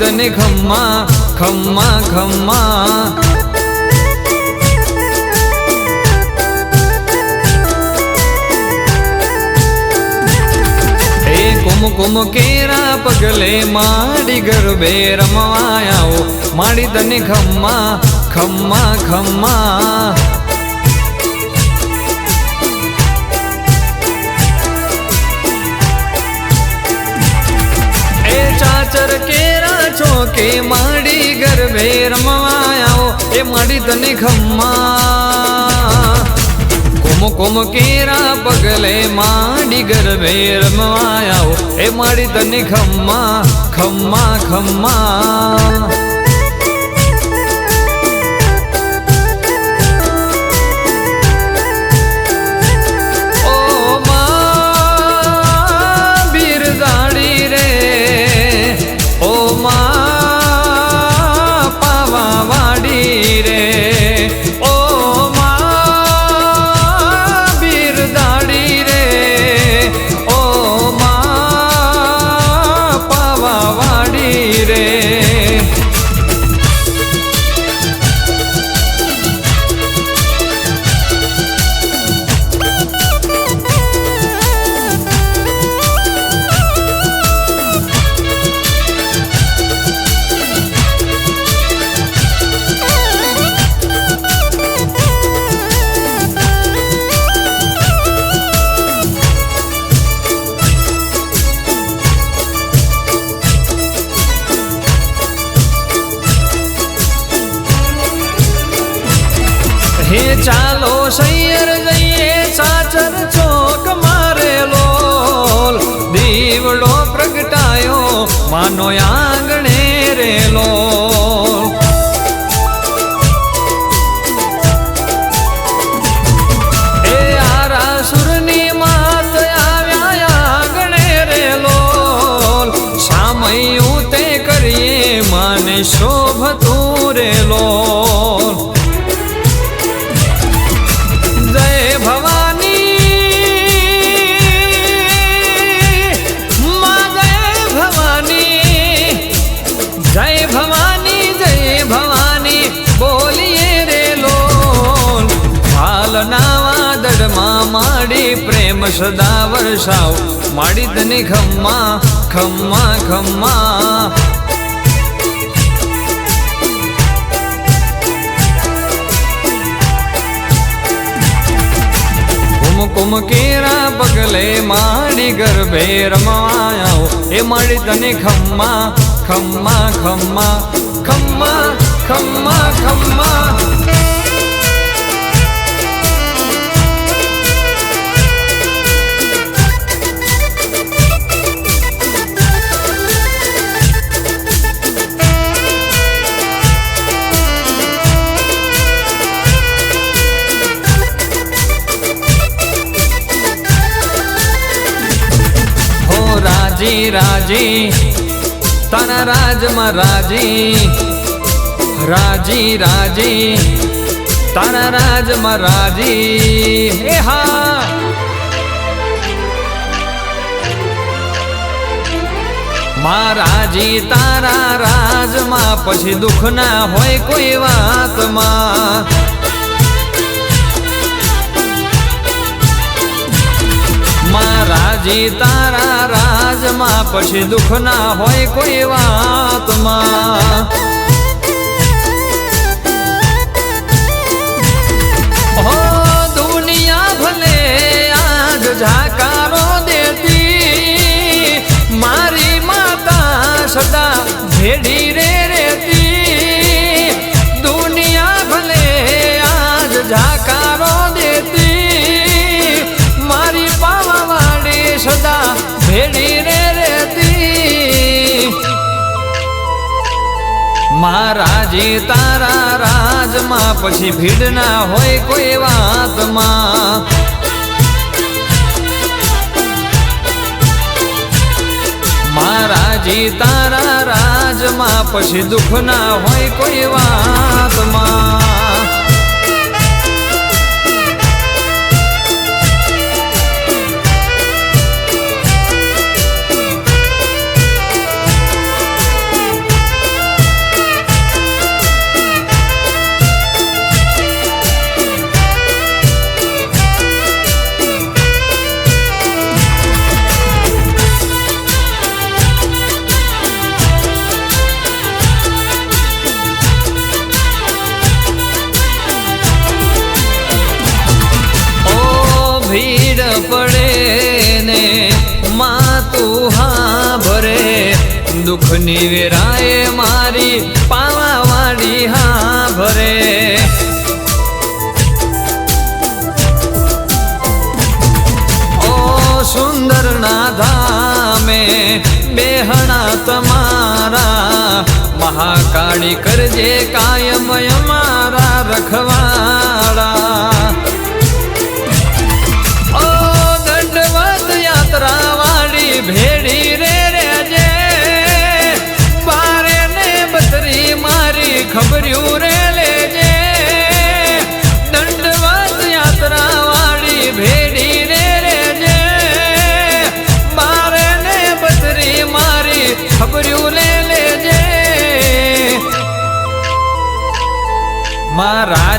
તને ખમ્મા ખમ્મા ખમ્મા. કુમ કુમ કેરા પગલે માડી ગરબે રમાયાઓ માડી તને ખમ્મા ખમ્મા ખમ્મા. એ ચાચર કેરા છો કે માડી ગરબે રમવાયાઓ, એ માડી તને ખમ્મા. કોમ કોમ કેરા પગલે માડી ગરબે રમવાયાઓ, એ માડી તને ખમ્મા ખમ્મા ખમ્મા. માનો આંગણે પ્રેમ સદા વરસાવ માડી તને ખમ્મા ખમ્મા ખમ્મા. કુમ કેરા પગલે માડી ગરબે રમાયાઓ એ માડી તને ખમ્મા ખમ્મા ખમ્મા. ખમ્મા ખમ્મા ખમ્મા. રાજી રાજી, તારા રાજમાં રાજી રાજી રાજી, તારા રાજમાં રાજી. હે હા. મહારાજી તારા રાજમાં, પછી દુઃખ ના હોય કોઈ વાતમાં. મહારાજી તારા રાજમાં પછી દુઃખ ના હોય કોઈ વાતમાં. દુનિયા ભલે આજ ઝાકારો દેતી, મારી માતા સદા ભેડી રે મહારાજી, તારા રાજમાં પછી ભીડ ના હોય કોઈ વાતમાં. મહારાજી, તારા રાજમાં પછી દુઃખ ના હોય કોઈ વાતમાં. દુઃખની વેરાએ મારી પાવાવાડી હા ભરે. ઓ સુંદરના ધામે, બેહણા તમારા, મહાકાળી કરજે કાયમ અમારા રખવાડા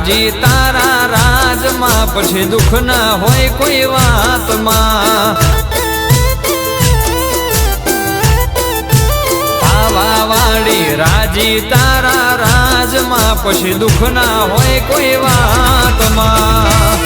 રાજી તારા રાજમાં પછી દુઃખ ના હોય કોઈ વાતમાં. આવા વાળી રાજી તારા રાજમાં પછી દુઃખ ના હોય કોઈ વાતમાં.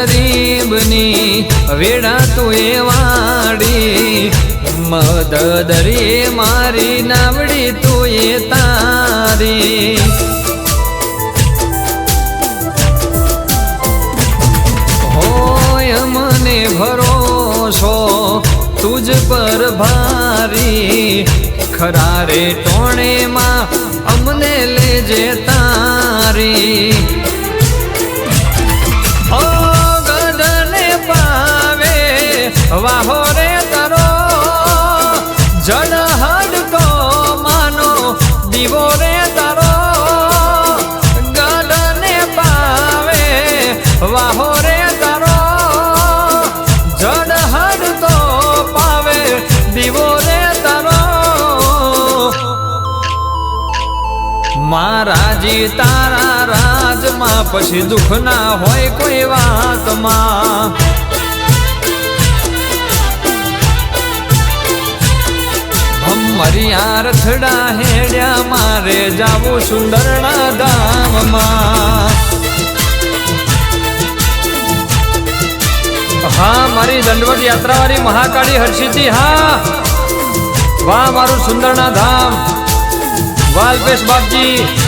ગરીબની વેડા તું એ વાડી મદદરી મારી નાવડી તું એ તારી હોય મને ભરોસો તુજ પર ભારી ખરા રે ટોણેમાં અમને લેજે તારી વાહો તરો, જળ હડકો માનો, દીવો રે તરો ગઢને પાવે, વાહો તરો, જળ હડકો પાવે, દીવો રે તરો. મહારાજી, તારા રાજમાં પછી દુઃખ ના હોય કોઈ વાતમાં. ભમરિયા રથડા હેડ્યા મારે જાવું સુંદરના ધામમાં. હા, મારી દંડવત યાત્રાવાળી મહાકાળી હર્ષિતી, હા. વાહ, મારું સુંદરના ધામ. વાલપેશ બાપજી.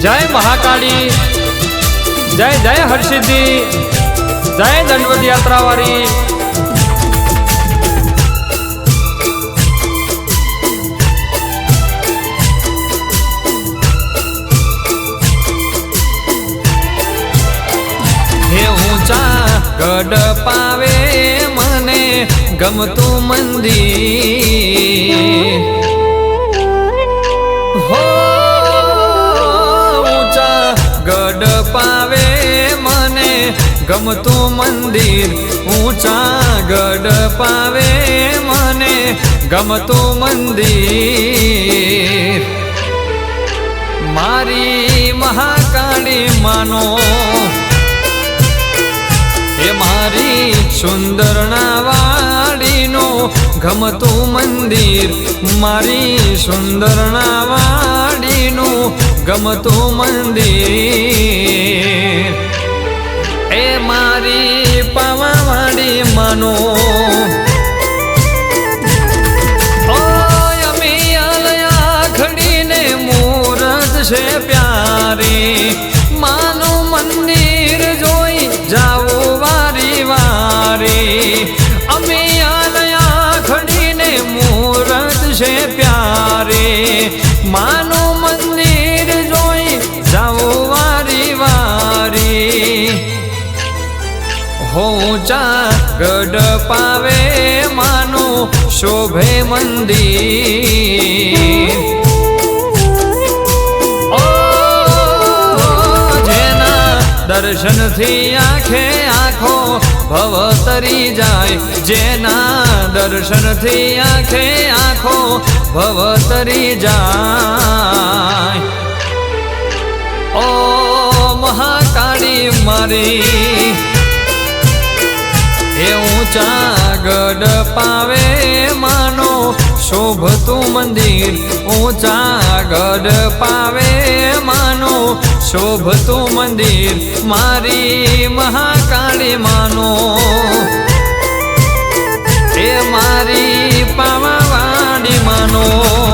જય મહાકાળી. જય જય હર્ષિદ્ધિ જય દંડવત યાત્રાવાળી. ગઢ પાવે મને ગમતું મંદિર. હો, ઊંચા ગઢ પાવે મને ગમતું મંદિર. ઊંચા ગઢ પાવે મને ગમતું મંદિર. મારી મહાકાળી માનો એ મારી સુંદરના વાડીનું ગમતું મંદિર. મારી સુંદરના વાડીનું ગમતું મંદિર. એ મારી પાવાવાડી માનો ગઢ પાવે માનું શોભે મંદિર. દર્શનથી આંખે આંખો ભવ તરી જાય, જેના દર્શનથી આંખે આંખો ભવ તરી જાય. ઓ, મહાકાળી મારી ઊંચા પાવે માનો શોભતું મંદિર ઊંચા ગઢ પાવે માનો શોભતું મંદિર, મારી મહાકાળી માનો. એ મારી પાવાવાડી માનો.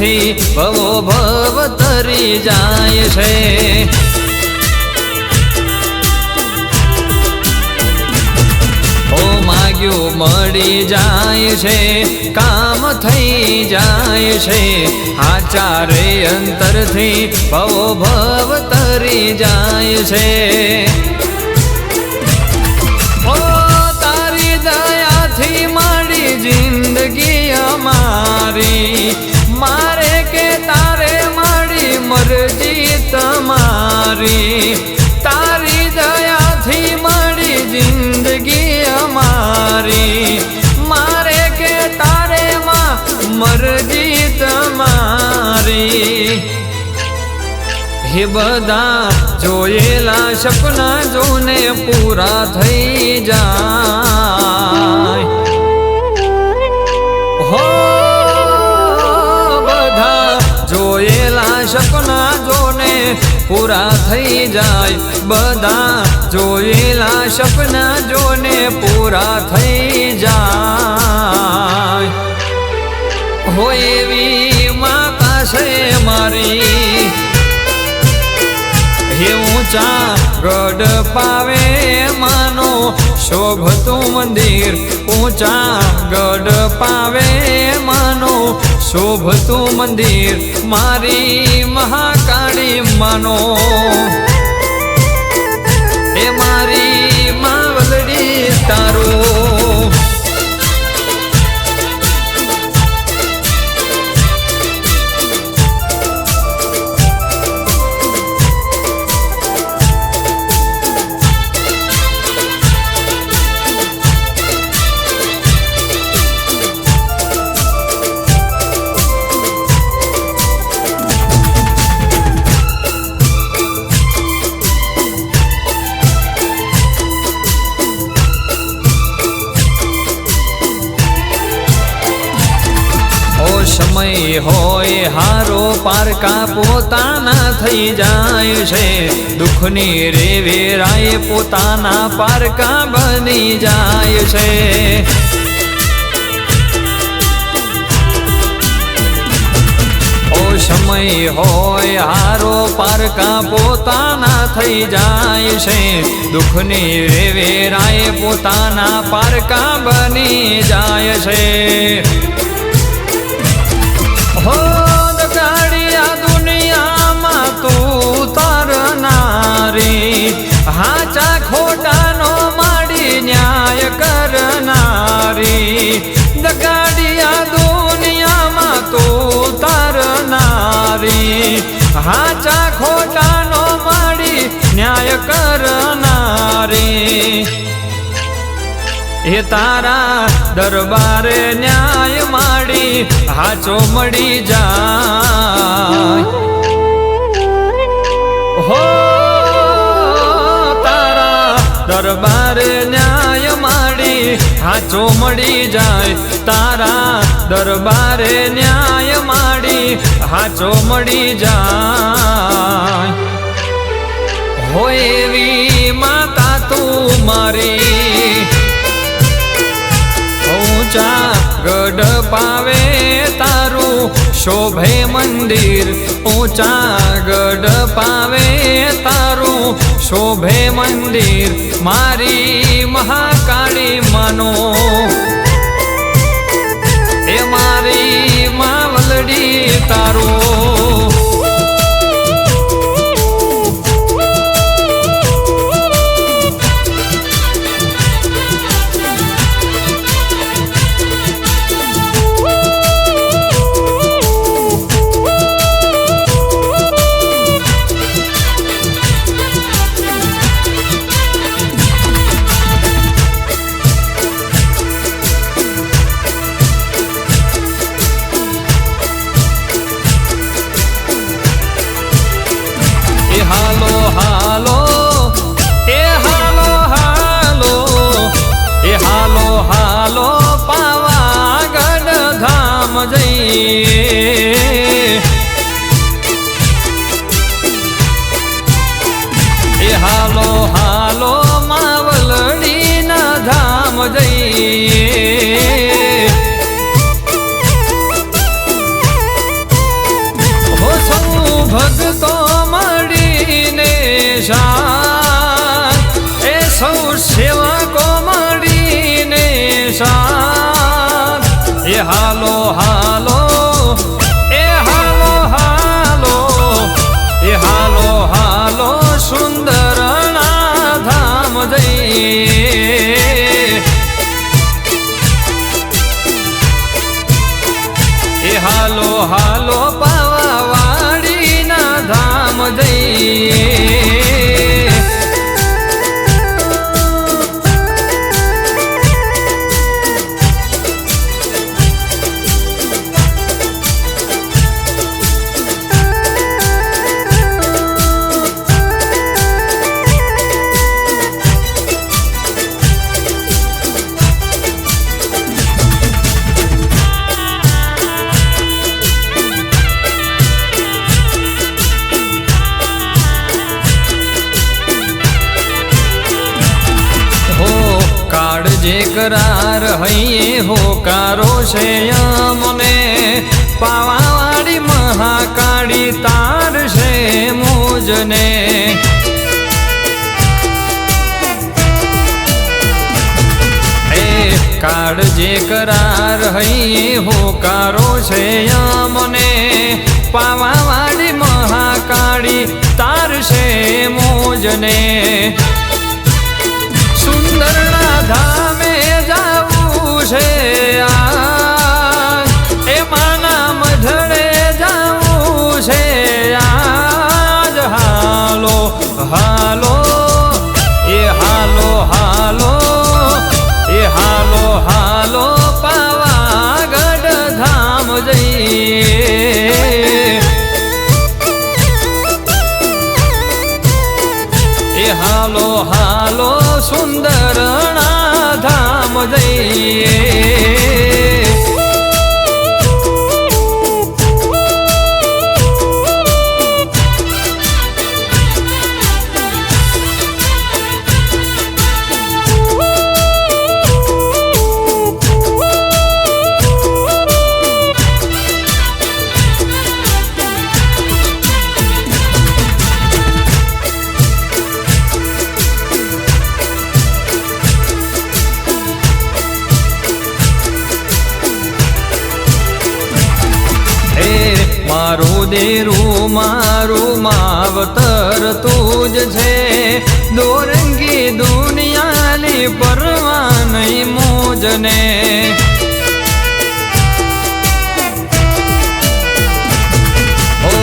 અંતરથી ભવો ભવ તરી જાય છે. ઓ માગ્યું મળી જાય છે, કામ થઈ જાય છે. આચારે અંતરથી ભવો ભવ તરી જાય છે. તારી દયાથી મારી જિંદગી અમારી. મારે કે તારે માં મરજી તમારી હે બધા, જોયેલા સપના જોને પૂરા થઈ જાય પૂરા થઈ જાય. બધા જોયેલા સપના જોને પૂરા થઈ જાય. હોય એવી માતા છે મારી. હે ઊંચા ગઢ પાવે માનો શોભતું મંદિર ઊંચા ગઢ પાવે માનો. શોભતું મંદિર મારી મહાકાળી માનો. એ મારી સમય હોય, હારો પારકા પોતાના થઈ જાય છે. દુઃખની રે વેરાય પોતાના પારકા બની જાય છે. સમય હોય, હારો પારકા પોતાના થઈ જાય છે. દુઃખની રેવેરાય પોતાના પારકા બની જાય છે. હાચા ખોટાનો માડી ન્યાય કરનારી. એ તારા દરબારે ન્યાય માડી, હાચો મળી જાય. હો, તારા દરબારે ન્યાય માડી, હાચો મળી જાય. તારા દરબારે ન્યાય માડી, હાચો મળી જાય. હોય એવી માતા તું મારી ઊંચા ગઢ પાવે તારું. શોભે મંદિર, ઊંચા ગઢ પાવે તારું. શોભે મંદિર, મારી મહાકાળી માનો. એ મારી માવલડી તારો. હાલો હાલો માવલડીના ધામ જઈએ કારો છે અમને પાવાવાળી મહાકાળી તાર છે મોજને. એ કાળજે કરાર હૈ, હો કારો છે અમને પાવાવાળી મહાકાળી તાર છે મોજને. મારું માવતર તું જ છે. દોરંગી દુનિયાની પરવા નહીં મોજને. ઓ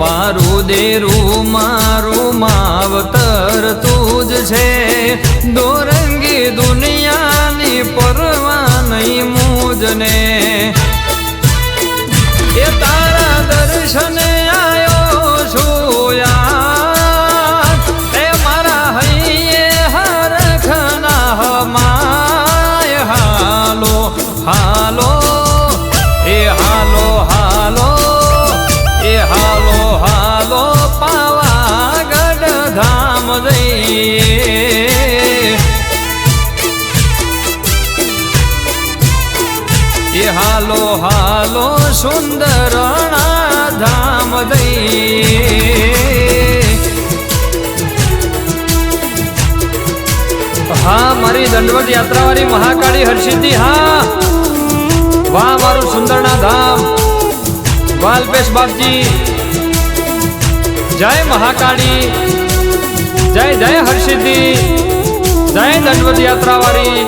મારું દેરું, મારું માવતર તું જ છે. દોરંગી દુનિયાની પરવા નહીં મોજને. એ તારા દર્શને દંડવત યાત્રાવાળી મહાકાળી હર્ષિદ્ધિ હા. વાહ, મારું સુંદરના ધામ. વાલપેશ બાપજી. જય મહાકાળી. જય જય હર્ષિદ્ધિ જય દંડવત યાત્રાવાળી.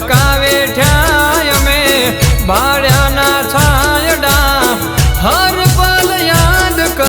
cara